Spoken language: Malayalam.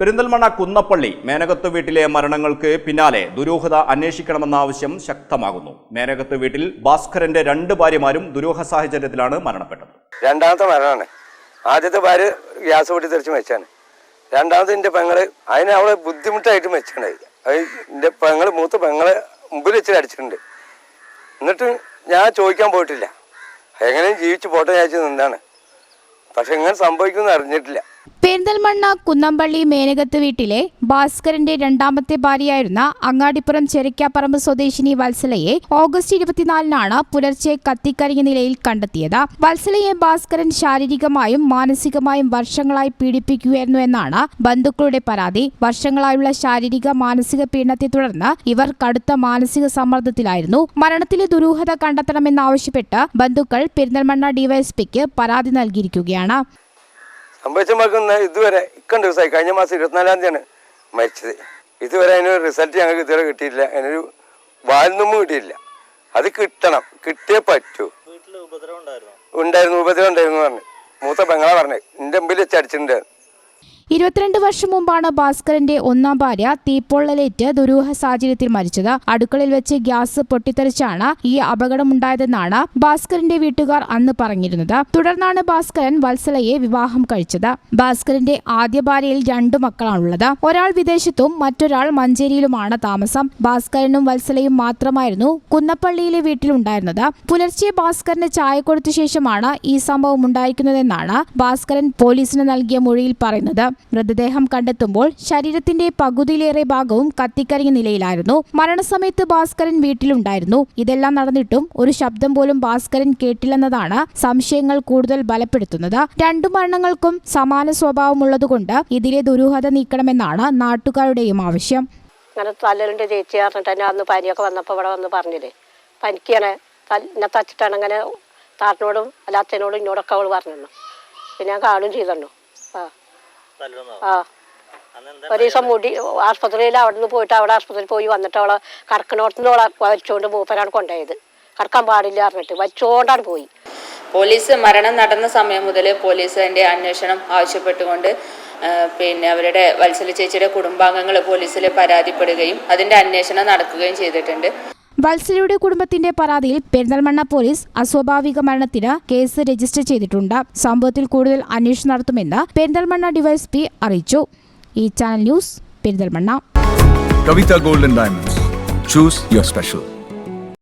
പെരിന്തൽമണ്ണ കുന്നപ്പള്ളി മേനകത്ത് വീട്ടിലെ മരണങ്ങൾക്ക് പിന്നാലെ ദുരൂഹത അന്വേഷിക്കണമെന്ന ആവശ്യം ശക്തമാകുന്നു. മേനകത്ത് വീട്ടിൽ ഭാസ്കരന്റെ രണ്ട് ഭാര്യമാരും ദുരൂഹ സാഹചര്യത്തിലാണ് മരണപ്പെട്ടത്. രണ്ടാമത്തെ മരണമാണ് ആദ്യത്തെ ഭാര്യ ഗ്യാസ് പൊട്ടി തെറിച്ച് വെച്ചാണ് രണ്ടാമത്തെ എന്റെ പെങ്ങൾ അതിനെ അവളെ ബുദ്ധിമുട്ടായിട്ട് എന്റെ പെങ്ങൾ മൂത്ത പെങ്ങളെ മുമ്പിൽ വെച്ച് അടിച്ചിട്ടുണ്ട്. എന്നിട്ട് ഞാൻ ചോദിക്കാൻ പോയിട്ടില്ല. എങ്ങനെയും ജീവിച്ച് പോട്ടെ ഞാൻ നിന്നാണ് പക്ഷെ എങ്ങനെ സംഭവിക്കുമെന്ന് അറിഞ്ഞിട്ടില്ല. പെരിന്തൽമണ്ണ കുന്നമ്പള്ളി മേനകത്ത് വീട്ടിലെ ഭാസ്കരന്റെ രണ്ടാമത്തെ ഭാര്യയായിരുന്ന അങ്ങാടിപ്പുറം ചെരക്കാപ്പറമ്പ് സ്വദേശിനി വത്സലയെ ഓഗസ്റ്റ് ഇരുപത്തിനാലിനാണ് പുലർച്ചെ കത്തിക്കരിഞ്ഞ നിലയിൽ കണ്ടെത്തിയത്. വത്സലയെ ഭാസ്കരൻ ശാരീരികമായും മാനസികമായും വർഷങ്ങളായി പീഡിപ്പിക്കുകയായിരുന്നു എന്നാണ് ബന്ധുക്കളുടെ പരാതി. വർഷങ്ങളായുള്ള ശാരീരിക മാനസിക പീഡനത്തെ തുടർന്ന് ഇവർ കടുത്ത മാനസിക സമ്മർദ്ദത്തിലായിരുന്നു. മരണത്തിലെ ദുരൂഹത കണ്ടെത്തണമെന്നാവശ്യപ്പെട്ട് ബന്ധുക്കൾ പെരിന്തൽമണ്ണ ഡിവൈഎസ്പിക്ക് പരാതി നൽകിയിരിക്കുകയാണ്. സംഭവിച്ച മറക്കുന്ന ഇതുവരെ ഇക്കണ്ട ദിവസമായി കഴിഞ്ഞ മാസം ഇരുപത്തിനാലാം തീയതിയാണ് മരിച്ചത്. ഇതുവരെ അതിനൊരു റിസൾട്ട് ഞങ്ങൾക്ക് ഇതുവരെ കിട്ടിയിട്ടില്ല. അതിനൊരു വാലിനൊന്നും കിട്ടിയില്ല അത് കിട്ടണം. കിട്ടിയേ പറ്റൂ. ഉണ്ടായിരുന്നു? ഉപദ്രവം ഉണ്ടായിരുന്നു പറഞ്ഞു. മൂത്ത പെങ്ങളാ പറഞ്ഞത് എന്റെ മുമ്പിൽ വെച്ച് അടിച്ചിട്ടുണ്ട്. ഇരുപത്തിരണ്ട് വർഷം മുമ്പാണ് ഭാസ്കരന്റെ ഒന്നാം ഭാര്യ തീപ്പൊള്ളലേറ്റ് ദുരൂഹ സാഹചര്യത്തിൽ മരിച്ചത്. അടുക്കളയിൽ വെച്ച് ഗ്യാസ് പൊട്ടിത്തെറിച്ചാണ് ഈ അപകടമുണ്ടായതെന്നാണ് ഭാസ്കരന്റെ വീട്ടുകാർ അന്ന് പറഞ്ഞിരുന്നത്. തുടർന്നാണ് ഭാസ്കരൻ വത്സലയെ വിവാഹം കഴിച്ചത്. ഭാസ്കരന്റെ ആദ്യ ഭാര്യയിൽ രണ്ടു മക്കളാണുള്ളത്. ഒരാൾ വിദേശത്തും മറ്റൊരാൾ മഞ്ചേരിയിലുമാണ് താമസം. ഭാസ്കരനും വത്സലയും മാത്രമായിരുന്നു കുന്നപ്പള്ളിയിലെ വീട്ടിലുണ്ടായിരുന്നത്. പുലർച്ചെ ഭാസ്കരന് ചായ കൊടുത്ത ശേഷമാണ് ഈ സംഭവം ഉണ്ടായിരിക്കുന്നതെന്നാണ് ഭാസ്കരൻ പോലീസിന് നൽകിയ മൊഴിയിൽ പറയുന്നത്. മൃതദേഹം കണ്ടെത്തുമ്പോൾ ശരീരത്തിന്റെ പകുതിയിലേറെ ഭാഗവും കത്തിക്കരിഞ്ഞ നിലയിലായിരുന്നു. മരണസമയത്ത് ഭാസ്കരൻ വീട്ടിലുണ്ടായിരുന്നു. ഇതെല്ലാം നടന്നിട്ടും ഒരു ശബ്ദം പോലും ഭാസ്കരൻ കേട്ടില്ലെന്നതാണ് സംശയങ്ങൾ കൂടുതൽ ബലപ്പെടുത്തുന്നത്. രണ്ടു മരണങ്ങൾക്കും സമാന സ്വഭാവമുള്ളതുകൊണ്ട് ഇതിലെ ദുരൂഹത നീക്കണമെന്നാണ് നാട്ടുകാരുടെയും ആവശ്യം. അങ്ങനെ തല്ലുണ്ട് ചേച്ചി പറഞ്ഞിട്ട് തന്നെ അന്ന് പനിയൊക്കെ വന്നപ്പോൾ ഇവിടെ വന്ന് പറഞ്ഞില്ലേ? പനിക്കാണ് എന്നെ തച്ചിട്ടാണ് അങ്ങനെ താട്ടിനോടും അല്ലാത്തതിനോടും ഇന്നോടൊക്കെ അവൾ പറഞ്ഞു പിന്നെ ഞാൻ കാണും ചെയ്തണ്ണു ആ. ആ ഒരു ദിവസം മുടി ആസ്പത്രിയിൽ അവിടെ നിന്ന് പോയിട്ട് അവിടെ ആസ്പത്രിയിൽ പോയി വന്നിട്ട് അവളെ കടക്കണോടത്തുനിന്ന് അവളെ വലിച്ചുകൊണ്ട് മൂപ്പരാണ് കൊണ്ടുപോയത്. കടക്കാൻ പാടില്ല പറഞ്ഞിട്ട് വലിച്ചുകൊണ്ടാണ് പോയി. പോലീസ് മരണം നടന്ന സമയം മുതൽ പോലീസ് അതിന്റെ അന്വേഷണം ആവശ്യപ്പെട്ടുകൊണ്ട് പിന്നെ അവരുടെ വത്സല ചേച്ചിയുടെ കുടുംബാംഗങ്ങൾ പോലീസിൽ പരാതിപ്പെടുകയും അതിന്റെ അന്വേഷണം നടക്കുകയും ചെയ്തിട്ടുണ്ട്. വത്സലയുടെ കുടുംബത്തിന്റെ പരാതിയിൽ പെരിന്തൽമണ്ണ പോലീസ് അസ്വാഭാവിക മരണത്തിന് കേസ് രജിസ്റ്റർ ചെയ്തിട്ടുണ്ട്. സംഭവത്തിൽ കൂടുതൽ അന്വേഷണം നടത്തുമെന്ന് പെരിന്തൽമണ്ണ ഡിവൈഎസ്പി അറിയിച്ചു. ഈ channel news Perinthalmanna. Kavitha golden diamonds. Choose your special.